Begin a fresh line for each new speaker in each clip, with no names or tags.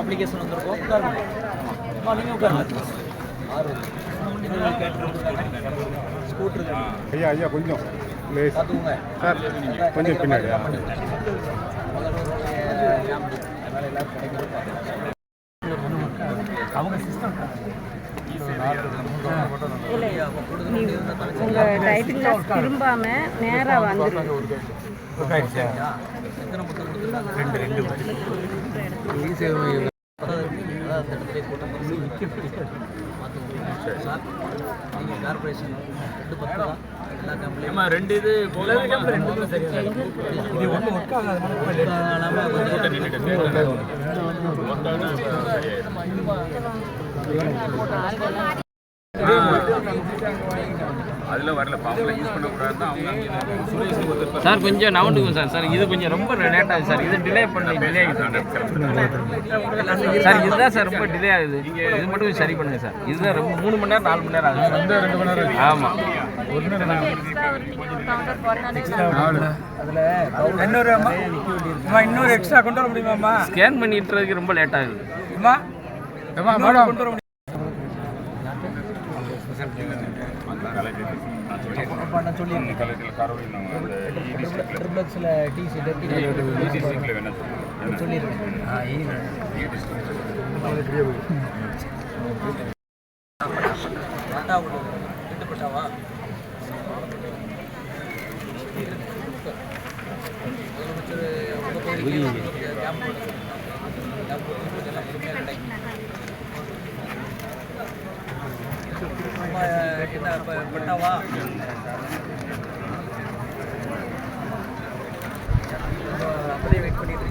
Application வந்திருக்கோம் உட்காருங்க. அம்மா நீங்கள் உட்காருங்க. ஆறு ஸ்கூட்ரு
ஐயா ஐயா கொஞ்சம். லேஸ்
பார்த்துக்கோங்க.
சார் கொஞ்சம் பின்னாடியா
அதனால எல்லாரும் கிடைக்கும் அவங்க சிஸ்டம்
உங்க டைட்டில் கிளாஸ் திரும்பாம நேரா வந்துருங்க
எத்தனை புத்தகம் கொடுத்துருக்காங்க ரெண்டு ரெண்டு அந்த இடத்துல கூட்டம் பார்த்துக்கோங்க சார் நீங்கள் கார்பரேஷன் ரெண்டு பத்து தான் எல்லா கம்பெனியும்
ரெண்டு இது ரெண்டு சரியா
இது ஒன்றும் ஒர்க் ஆகாது
யூஸ் பண்ணக்கூடாதுன்னு அவங்க
சார் கொஞ்சம் நவுண்டுங்க சார். சார் இது கொஞ்சம் ரொம்ப லேட் ஆகுது சார். இது டிலே பண்ணி டிலே ஆகுது சார் இதுதான் சார் ரொம்ப டிலே ஆகுது. இது மட்டும் கொஞ்சம் சரி பண்ணுங்க சார். இதுதான் ரொம்ப மூணு மணி நேரம் நாலு மணி நேரம் ஆகுது சார்.
ரெண்டு மணி நேரம்
ஆமாம்
அதில்
இன்னொரு அம்மா. அம்மா இன்னொரு எக்ஸ்ட்ரா கொண்டு வர முடியுமாம்மா
ஸ்கேன் பண்ணிட்டுறதுக்கு ரொம்ப லேட் ஆகுது.
மேடம்.
நான் சொல்லியிருக்கேன்.
கலெக்டர்
டிசி டெப்டி
சீட்டில் வேணும்
சொல்லியிருக்கேன். முதலமைச்சர் கேம்ப். கேம்ப் எல்லாம் ப- பட்டாவா? அப்படியே வெயிட் பண்ணிட்டு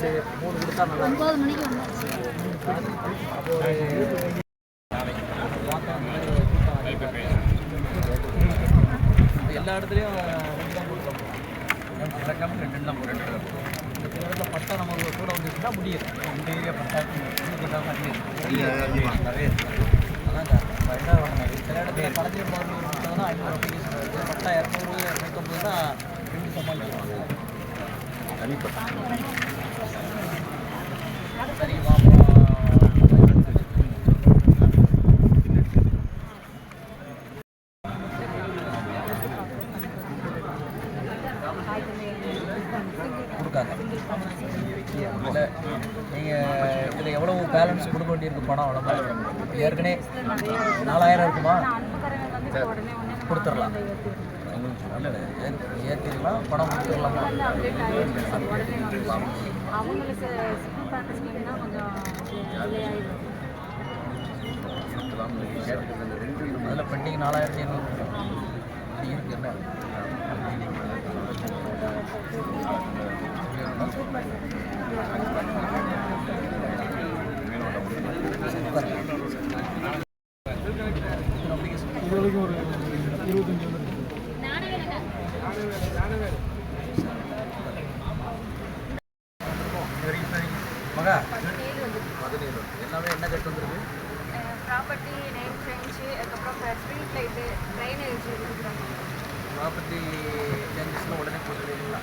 சே- மூணு கொடுத்தா நல்லா இருக்கும்.
ஒன்பது மணிக்கு
எல்லா இடத்துலையும் ரெண்டு தான் ரெண்டாம் ரெண்டு தான் போட்டு இந்த பிள்ளைகளில் பட்டா நம்ம கூட வந்துச்சுன்னா முடியும். இந்த ஏரியா பட்டாக்கு நிறைய இருக்கு. அதான் காரணம். ரெண்டாவது வாங்கினாங்க. சில இடத்துல புத்தகம் தான் ஐநூறு அப்ளிகேஷன் வருது பட்டா இரநூறு இரநூத்தம்பதுனா ரெண்டு சமாளிச்சிருவாங்க. சரிம்மா கொடுக்காங்க. இதில் நீங்கள் இதில் எவ்வளவு பேலன்ஸ் கொடுக்க வேண்டியிருக்கு பணம் அவ்வளோ ஏற்கனவே நாலாயிரம் இருக்குமா? கொடுத்துடலாம். ஏற்றிடலாம் பணம் கொடுத்துடலாமா?
அவங்களுக்கு
அதில் பெண்டிங் நாலாயிரத்தி ஐநூறு. அப்படி இருக்கு என்ன மகா பதினேழு எல்லாமே என்ன கட்டு வந்துருக்கு
ப்ராப்பர்ட்டி நேம் சேஞ்சு அதுக்கப்புறம் ஸ்ட்ரீட் லைட்டு ட்ரைனேஜ் கொடுக்குறாங்க
ப்ராப்பர்ட்டி சேஞ்சஸ்லாம் உடனே கொடுத்துருவீங்களா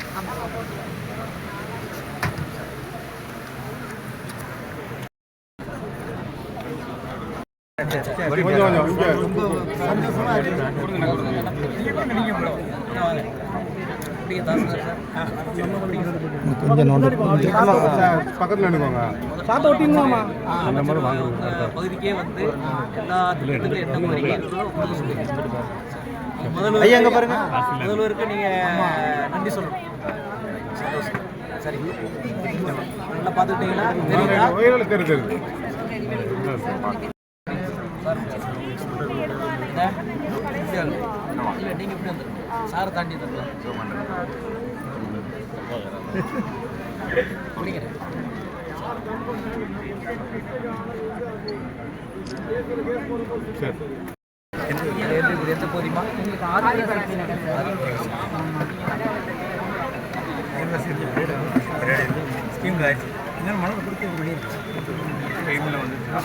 கொஞ்சம் பக்கத்தில் நினைக்கோங்க அந்த மாதிரி வாங்குறது
பகுதிக்கே வந்து எல்லா திட்டத்துக்கும் என்ன மாதிரி ஐயா பாருங்க. முதல்வருக்கு நீங்க நன்றி சொல்லணும். சந்தோஷம். சரி. நல்லா சார் என்ன? இப்படி வந்துருங்க சாரை தாண்டி பிடிக்கிறேன்
சரி.
எந்த இப்படி எந்த போதிமா
ஸ்கீம் இதனால் மனதை கொடுத்து
டைமில் வந்துச்சுன்னா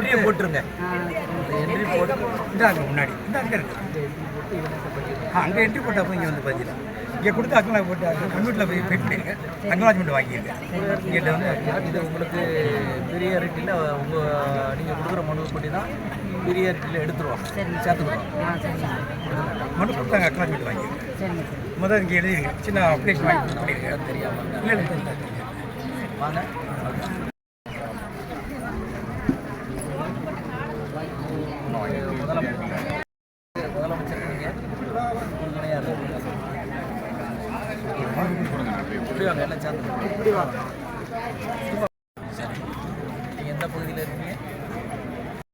நீங்கள் போட்டுருங்க.
இந்தாங்க முன்னாடி. இந்த அங்கே இருக்கு. ஆ அங்கே என்ட்ரி போட்ட அப்போ இங்கே வந்து பார்த்தீங்களா இங்கே கொடுத்து அக்கெல்லாம் போட்டு கம்ப்யூட்டரில் போய் பே அக்னாலஜ்மெண்ட் வாங்கியிருக்கேன் இங்கிட்ட வந்து
இது உங்களுக்கு பிரியாரிட்டியில் உங்கள் நீங்கள் கொடுக்குற மனு படி தான் பிரியாரிட்டியில் எடுத்துருவாங்க. சேர்த்துக்குவாங்க
மனு கொடுத்தாங்க அக்னாலஜ்மெண்ட்
சார்
முதல்ல இங்கே எழுதிருங்க சின்ன அப்ளிகேஷன் வாங்கி பண்ணியிருக்கேன்
தெரியாமல்
இல்லை இல்லை இல்லை, இல்லை.
வாங்க. முதலமைச்சர்